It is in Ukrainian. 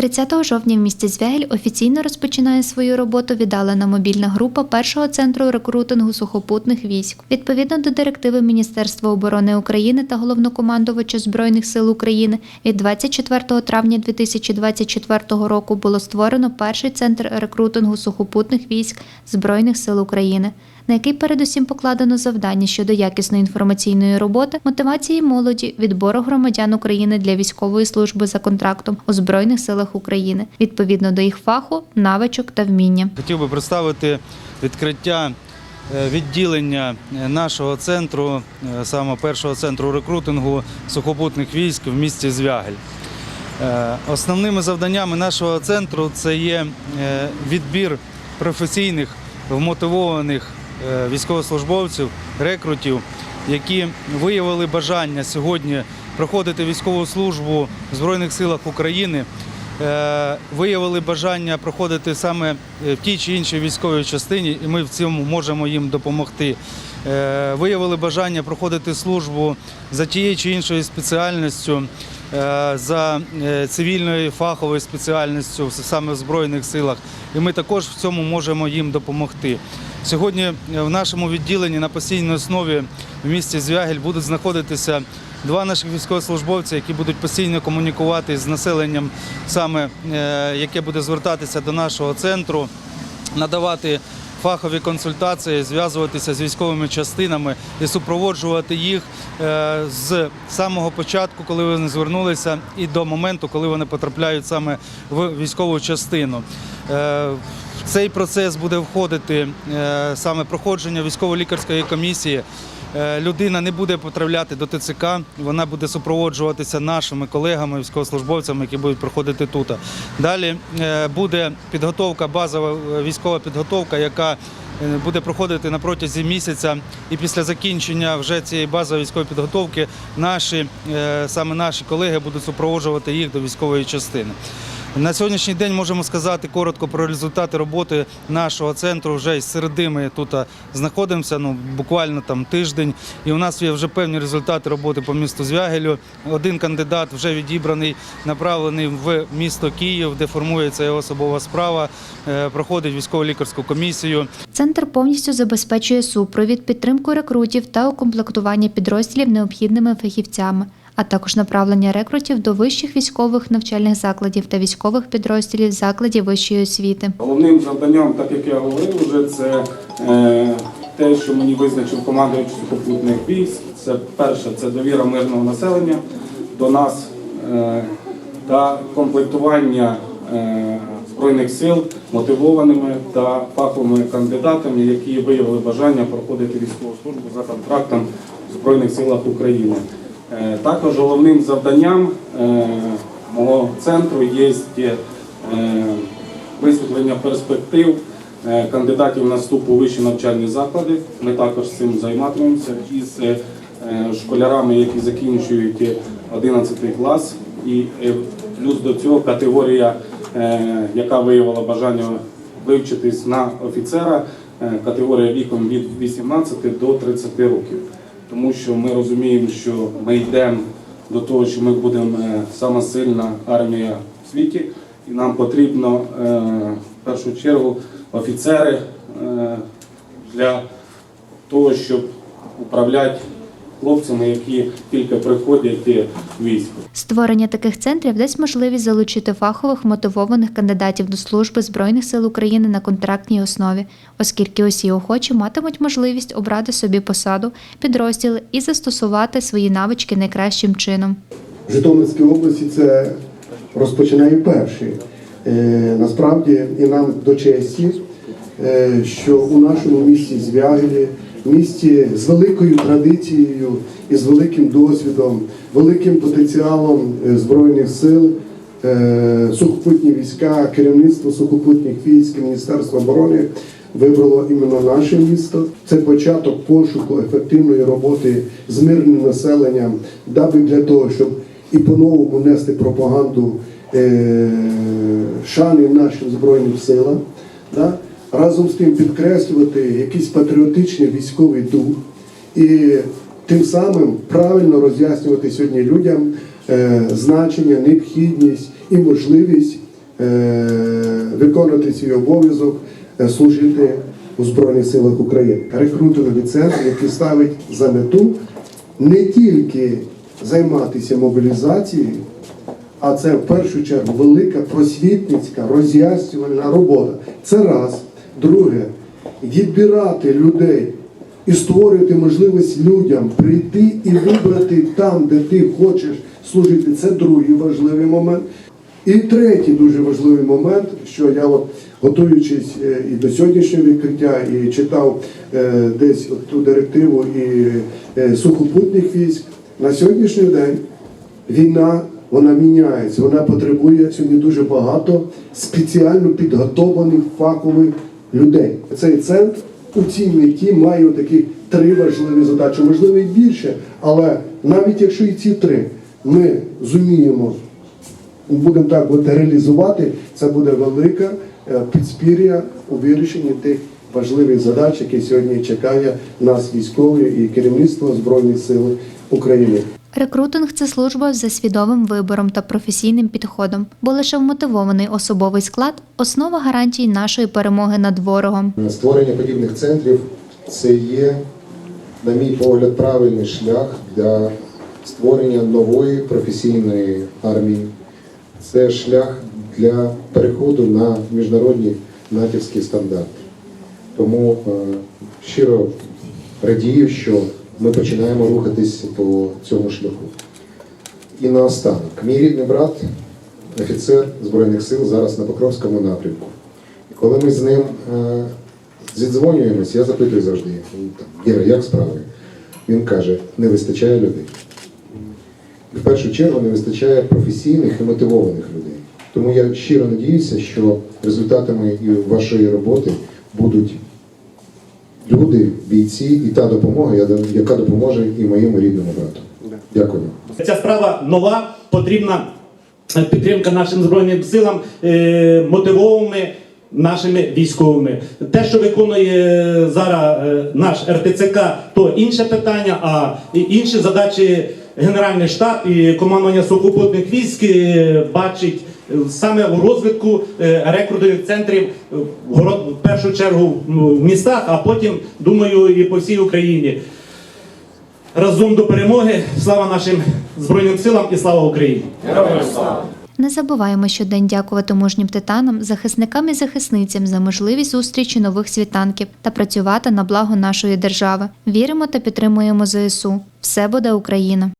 30 жовтня в місті Звягель офіційно розпочинає свою роботу віддалена мобільна група першого центру рекрутингу сухопутних військ. Відповідно до директиви Міністерства оборони України та головнокомандувача Збройних сил України від 24 травня 2024 року було створено перший центр рекрутингу сухопутних військ Збройних сил України на який передусім покладено завдання щодо якісної інформаційної роботи, мотивації молоді, відбору громадян України для військової служби за контрактом у Збройних силах України відповідно до їх фаху, навичок та вміння. Хотів би представити відкриття е, відділення е, нашого центру, е, саме першого центру рекрутингу сухопутних військ в місті Звягель. Основними завданнями нашого центру це є відбір професійних вмотивованих військовослужбовців, рекрутів, які виявили бажання сьогодні проходити військову службу в Збройних силах України, е, виявили бажання проходити саме е, в тій чи іншій військовій частині, і ми в цьому можемо їм допомогти. Е, Виявили бажання проходити службу за тією чи іншою спеціальністю, е, за е, цивільною фаховою спеціальністю саме в Збройних силах. І ми також в цьому можемо їм допомогти. Сьогодні е, в нашому відділенні на постійній основі в місті Звягель будуть знаходитися два наших військовослужбовці, які будуть постійно комунікувати з населенням, саме е, яке буде звертатися до нашого центру, надавати фахові консультації, зв'язуватися з військовими частинами і супроводжувати їх е, з самого початку, коли вони звернулися, і до моменту, коли вони потрапляють саме в військову частину. Е, В цей процес буде входити е, саме проходження військово-лікарської комісії. Е, Людина не буде потрапляти до ТЦК, вона буде супроводжуватися нашими колегами, військовослужбовцями, які будуть проходити тут. Далі е, буде підготовка, базова е, військова підготовка, яка буде проходити на протязі місяця. І після закінчення вже цієї базової військової підготовки наші саме наші колеги будуть супроводжувати їх до військової частини. На сьогоднішній день можемо сказати коротко про результати роботи нашого центру. Вже із середи ми тут знаходимося, ну буквально там тиждень, і у нас є вже певні результати роботи по місту Звягелю. Один кандидат вже відібраний, направлений в місто Київ, де формується його особова справа, е, проходить військово-лікарську комісію. Центр повністю забезпечує супровід, підтримку рекрутів та укомплектування підрозділів необхідними фахівцями, а також направлення рекрутів до вищих військових навчальних закладів та військових підрозділів закладів вищої освіти. Головним завданням, так як я говорив, вже це е, те, що мені визначив командувач сухопутних військ. Це перше, це довіра мирного населення до нас е, та комплектування е, збройних сил мотивованими та фаховими кандидатами, які виявили бажання проходити військову службу за контрактом в Збройних силах України. Е, Також головним завданням е, мого центру є е, висвітлення перспектив кандидатів на вступ у вищі навчальні заклади. Ми також цим займатимемося із школярами, які закінчують 11 клас, і плюс до цього категорія, яка виявила бажання вивчитись на офіцера, категорія віком від 18 до 30 років. Тому що ми розуміємо, що ми йдемо до того, що ми будемо е, сама сильна армія в світі, і нам потрібно е, в першу чергу офіцери е, для того, щоб управляти хлопцями, які тільки приходять в військо. Створення таких центрів дасть можливість залучити фахових мотивованих кандидатів до служби Збройних сил України на контрактній основі, оскільки усі охочі матимуть можливість обрати собі посаду, підрозділи і застосувати свої навички найкращим чином. В Житомирській області це розпочинає перший. Е, насправді і нам до честі, е, що у нашому місті Звягелі, місті з великою традицією і з великим досвідом, великим потенціалом е, збройних сил, е, сухопутні війська, керівництво сухопутних військ, Міністерство оборони вибрало іменно наше місто. Це початок пошуку ефективної роботи з мирним населенням, даби для того, щоб і по-новому нести пропаганду е, шани нашим збройним силам. Разом з тим підкреслювати якийсь патріотичний військовий дух і тим самим правильно роз'яснювати сьогодні людям е, значення, необхідність і можливість е, виконувати свій обов'язок, е, служити у Збройних силах України. Рекрутинговий центр, який ставить за мету не тільки займатися мобілізацією, а це в першу чергу велика просвітницька роз'яснювальна робота. Це раз. Друге, відбирати людей і створювати можливість людям прийти і вибрати там, де ти хочеш служити. Це другий важливий момент. І третій дуже важливий момент, що я от готуючись е, і до сьогоднішнього відкриття, і читав е, десь от ту директиву і е, сухопутних військ, на сьогоднішній день війна вона міняється, вона потребує сьогодні дуже багато спеціально підготовлених фахових людей. Цей центр меті має такі три важливі задачі, можливо і більше, але навіть якщо і ці три ми зуміємо будемо так говорити, реалізувати, це буде велика е, підспір'я у вирішенні тих важливих задач, які сьогодні чекає нас військові і керівництво Збройних сил України. Рекрутинг це служба за свідомим вибором та професійним підходом, бо лише вмотивований особовий склад основа гарантій нашої перемоги над ворогом. Створення подібних центрів це є, на мій погляд, правильний шлях для створення нової професійної армії. Це шлях для переходу на міжнародні натівські стандарти. Тому е, щиро радію, що ми починаємо рухатись по цьому шляху. І наостанок, мій рідний брат, офіцер Збройних сил, зараз на Покровському напрямку. І коли ми з ним е, зідзвонюємось, я запитую завжди, «Ну, там, Іра, як справи? Він каже, не вистачає людей. І в першу чергу не вистачає професійних і мотивованих людей. Тому я щиро надіюся, що результатами вашої роботи будуть люди, бійці і та допомога, я- яка допоможе і моєму рідному брату. Дякую. Ця справа нова, потрібна е, підтримка нашим збройним силам, е, мотивованими нашими військовими. Те, що виконує зараз е, наш РТЦК, то інше питання, а інші задачі Генеральний штаб і командування сухопутних військ бачить саме у розвитку е, рекрутингових центрів е, в першу чергу в містах, а потім, думаю, і по всій Україні. Разом до перемоги. Слава нашим Збройним силам і слава Україні! Не забуваємо щодень дякувати мужнім титанам, захисникам і захисницям за можливість зустрічі нових світанків та працювати на благо нашої держави. Віримо та підтримуємо ЗСУ. Все буде Україна!